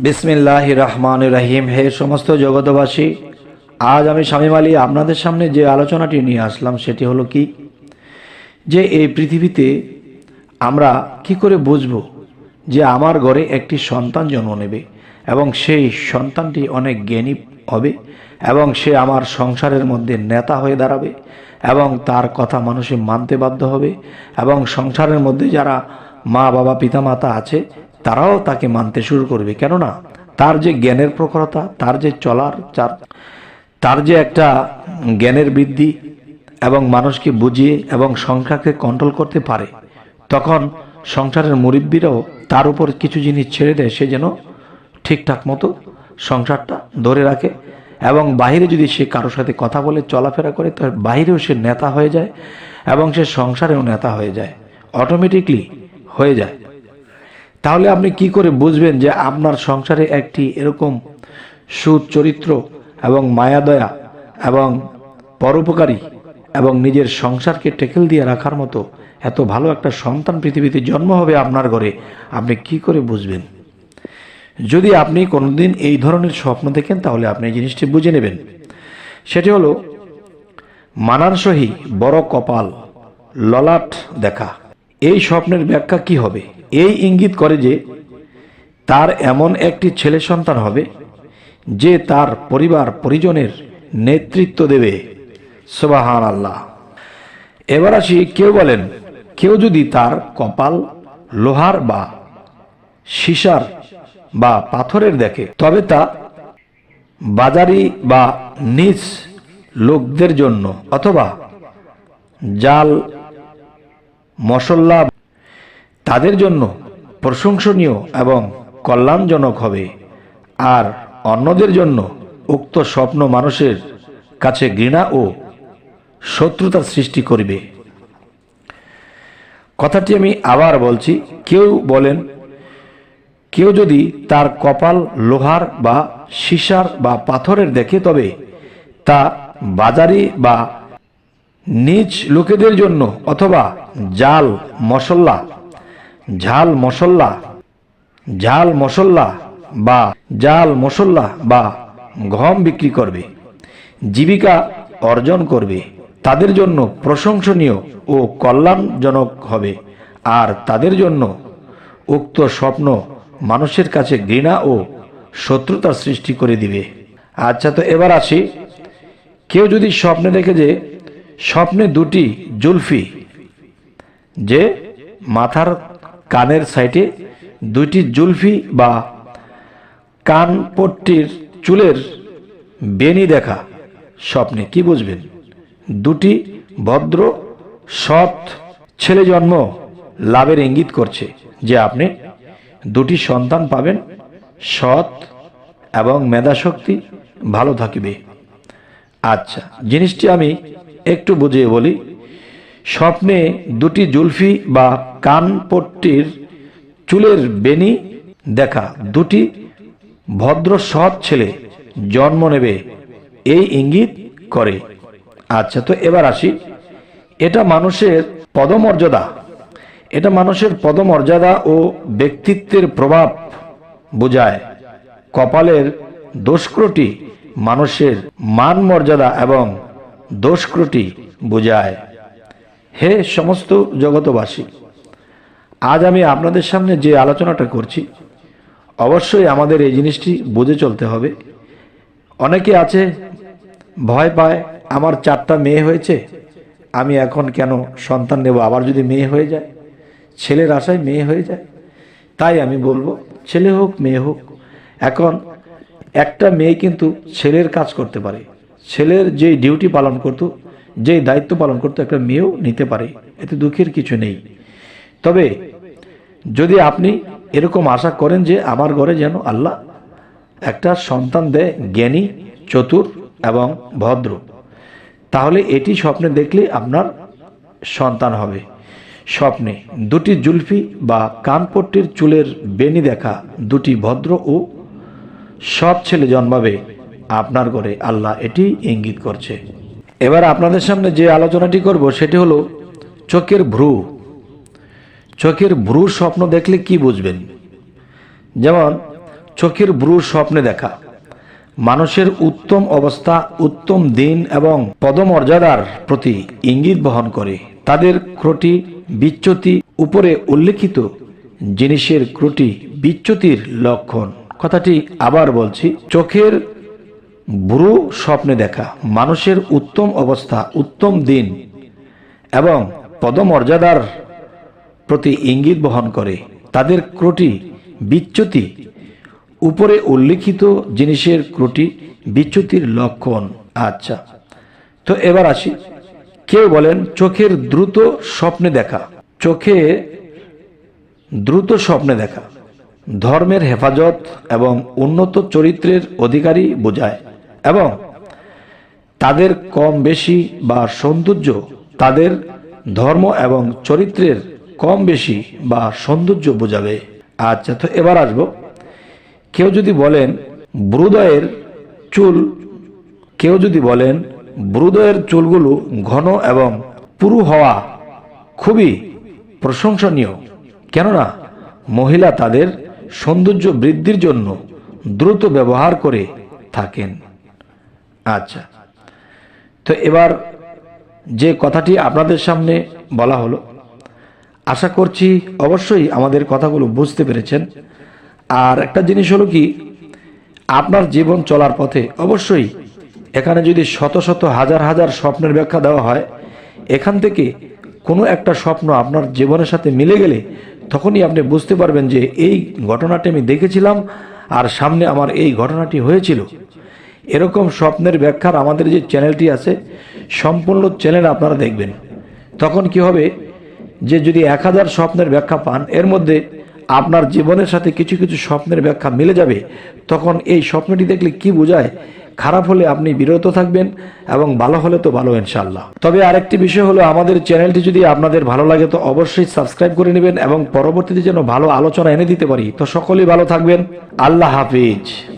বিসমিল্লাহ রহমান রাহিম। হে সমস্ত জগতবাসী আজ আমি শামীম আলী আপনাদের সামনে যে আলোচনাটি নিয়ে আসলাম, সেটি হলো কি? যে এই পৃথিবীতে আমরা কি করে বুঝব যে আমার ঘরে একটি সন্তান জন্ম নেবে এবং সেই সন্তানটি অনেক জ্ঞানী হবে এবং সে আমার সংসারের মধ্যে নেতা হয়ে দাঁড়াবে এবং তার কথা মানুষে মানতে বাধ্য হবে এবং সংসারের মধ্যে যারা মা বাবা পিতামাতা আছে তারাও তাকে মানতে শুরু করবে। কেননা তার যে জ্ঞানের প্রখরতা, তার যে চলার চার, তার যে একটা জ্ঞানের বৃদ্ধি এবং মানুষকে বুঝিয়ে এবং সংখ্যাকে কন্ট্রোল করতে পারে, তখন সংসারের মুরিব্বিরাও তার উপর কিছু জিনিস ছেড়ে দেয়। সে যেন ঠিকঠাক মতো সংসারটা ধরে রাখে এবং বাইরে যদি সে কারোর সাথে কথা বলে, চলাফেরা করে তার বাইরেও সে নেতা হয়ে যায় এবং সে সংসারেও নেতা হয়ে যায় অটোমেটিকলি হয়ে যায়। তাহলে আপনি কি করে বুঝবেন যে আপনার সংসারে একটি এরকম সুদ চরিত্র এবং মায়াদয়া এবং পরোপকারী এবং নিজের সংসারকে টেকেল দিয়ে রাখার মতো এত ভালো একটা সন্তান পৃথিবীতে জন্ম হবে আপনার ঘরে, আপনি কি করে বুঝবেন? যদি আপনি কোনোদিন এই ধরনের স্বপ্ন দেখেন, তাহলে আপনি এই জিনিসটি বুঝে নেবেন। সেটি হলো মানানসহি বড় কপাল, ললাট দেখা। এই স্বপ্নের ব্যাখ্যা কি হবে? এই ইঙ্গিত করে যে তার এমন একটি ছেলে সন্তান হবে যে তার পরিবার পরিজনের নেতৃত্ব দেবে। সুবাহান আল্লাহ এবার আসি কেউ বলেন, কেউ যদি তার কপাল লোহার বা সিসার বা পাথরের দেখে, তবে তা বাজারি বা নিজ লোকদের জন্য অথবা জাল মশল্লা তাদের জন্য প্রশংসনীয় এবং কল্যাণজনক হবে। আর অন্যদের জন্য উক্ত স্বপ্ন মানুষের কাছে ঘৃণা ও শত্রুতার সৃষ্টি করবে। কথাটি আমি আবার বলছি, কেউ বলেন, কেউ যদি তার কপাল লোহার বা সিসার বা পাথরের দেখে, তবে তা বাজারি বা নিজ লোকেদের জন্য অথবা জাল মশল্লা ঝাল মশল্লা ঝাল মশল্লা বা জাল মশল্লা বা গম বিক্রি করবে, জীবিকা অর্জন করবে, তাদের জন্য প্রশংসনীয় ও কল্যাণজনক হবে। আর তাদের জন্য উক্ত স্বপ্ন মানুষের কাছে ঘৃণা ও শত্রুতার সৃষ্টি করে দিবে। আচ্ছা তো এবার আসি। কেউ যদি স্বপ্নে দেখে যে স্বপ্নে দুটি জুলফি, যে মাথার কানের সাইডে দুইটি জুলফি বা কান পট্টির চুলের বেনি দেখা। স্বপ্নে কি বুঝবেন? দুটি ভদ্র, সৎ ছেলে জন্ম লাভের ইঙ্গিত করছে যে আপনি দুটি সন্তান পাবেন, সৎ এবং মেধাশক্তি ভালো থাকবে। আচ্ছা জিনিসটি আমি একটু বুঝিয়ে বলি। স্বপ্নে দুটি জুলফি বা কানপট্টির চুলের বেনি দেখা। দুটি ভদ্র সৎ ছেলে জন্ম নেবে, এই ইঙ্গিত করে। আচ্ছা তো এবার আসি। এটা মানুষের পদমর্যাদা। এটা মানুষের পদমর্যাদা ও ব্যক্তিত্বের প্রভাব বোঝায়। কপালের দোষক্রটি মানুষের মান মর্যাদা এবং দোষক্রটি বোঝায়। হে সমস্ত জগতবাসী, আজ আমি আপনাদের সামনে যে আলোচনাটা করছি, অবশ্যই আমাদের এই জিনিসটি বুঝে চলতে হবে। অনেকে আছে, ভয় পায়, আমার চারটা মেয়ে হয়েছে, আমি এখন কেন সন্তান নেব? আবার যদি মেয়ে হয়ে যায়, ছেলের আশায় মেয়ে হয়ে যায়? তাই আমি বলব, ছেলে হোক, মেয়ে হোক, এখন একটা মেয়ে কিন্তু ছেলের কাজ করতে পারে। ছেলের যেই ডিউটি পালন করতো যেই দায়িত্ব পালন করতো একটা মেয়েও নিতে পারে, এতে দুঃখের কিছু নেই। তবে যদি আপনি এরকম আশা করেন যে আমার ঘরে যেন আল্লাহ একটা সন্তান দেয় জ্ঞানী, চতুর এবং ভদ্র, তাহলে এটি স্বপ্নে দেখলে আপনার সন্তান হবে। স্বপ্নে দুটি জুলফি বা কানপট্টির চুলের বেনি দেখা দুটি ভদ্র ও সৎ ছেলে জন্মাবে। আপনার ঘরে আল্লাহ এটি ইঙ্গিত করছে। এবার আপনাদের সামনে যে আলোচনাটি করব, সেটি হলো চোখের ভ্রু। চোখের ভ্রুর স্বপ্ন দেখলে কি বুঝবেন? যেমন, চোখের ব্রু স্বপ্নে দেখা। মানুষের উত্তম অবস্থা, উত্তম দিন এবং পদমর্যাদার প্রতি ইঙ্গিত বহন করে। তাদের ক্রটি, বিচ্যুতি উপরে উল্লেখিত জিনিসের ক্রটি, বিচ্যুতির লক্ষণ। কথাটি আবার বলছি, চোখের ব্রু স্বপ্নে দেখা। মানুষের উত্তম অবস্থা, উত্তম দিন এবং পদমর্যাদার প্রতি ইঙ্গিত বহন করে। তাদের ক্রটি বিচ্যুতি। উপরে উল্লিখিত জিনিসের ক্রটি বিচ্যুতির লক্ষণ। আচ্ছা। তো এবার আসি। কেউ বলেন, চোখের দ্রুত স্বপ্নে দেখা। চোখে দ্রুত স্বপ্নে দেখা। ধর্মের হেফাজত এবং উন্নত চরিত্রের অধিকারী বোঝায়। এবং তাদের কম বেশি বা সৌন্দর্য তাদের ধর্ম এবং চরিত্রের কম বেশি বা সৌন্দর্য বোঝাবে। আচ্ছা তো এবার আসব, কেউ যদি বলেন ব্রুদয়ের চুল, কেউ যদি বলেন ব্রুদয়ের চুলগুলো ঘন এবং পুরু হওয়া খুবই প্রশংসনীয়, কেননা মহিলা তাদের সৌন্দর্য বৃদ্ধির জন্য দ্রুত ব্যবহার করে থাকেন। আচ্ছা। তো এবার যে কথাটি আপনাদের সামনে বলা হলো, আশা করছি অবশ্যই আমাদের কথাগুলো বুঝতে পেরেছেন। আর একটা জিনিস হলো কি, আপনার জীবন চলার পথে অবশ্যই এখানে যদি শত শত হাজার হাজার স্বপ্নের ব্যাখ্যা দেওয়া হয়, এখান থেকে কোনো একটা স্বপ্ন আপনার জীবনের সাথে মিলে গেলে তখনই আপনি বুঝতে পারবেন যে এই ঘটনাটি আমি দেখেছিলাম আর সামনে আমার এই ঘটনাটি হয়েছিল। এরকম স্বপ্নের ব্যাখ্যার আমাদের যে চ্যানেলটি আছে, সম্পূর্ণ চ্যানেল আপনারা দেখবেন। তখন কি হবে? যে যদি এক হাজার স্বপ্নের ব্যাখ্যা পান, এর মধ্যে আপনার জীবনের সাথে কিছু কিছু স্বপ্নের ব্যাখ্যা মিলে যাবে। তখন এই স্বপ্নটি দেখলে কি বোঝায়? খারাপ হলে আপনি বিরত থাকবেন এবং ভালো হলে তো ভালো ইনশাল্লাহ তবে আরেকটি বিষয় হলো, আমাদের চ্যানেলটি যদি আপনাদের ভালো লাগে, তো অবশ্যই সাবস্ক্রাইব করে নেবেন এবং পরবর্তীতে যেন ভালো আলোচনা এনে দিতে পারি। তো সকলেই ভালো থাকবেন। আল্লাহ হাফিজ।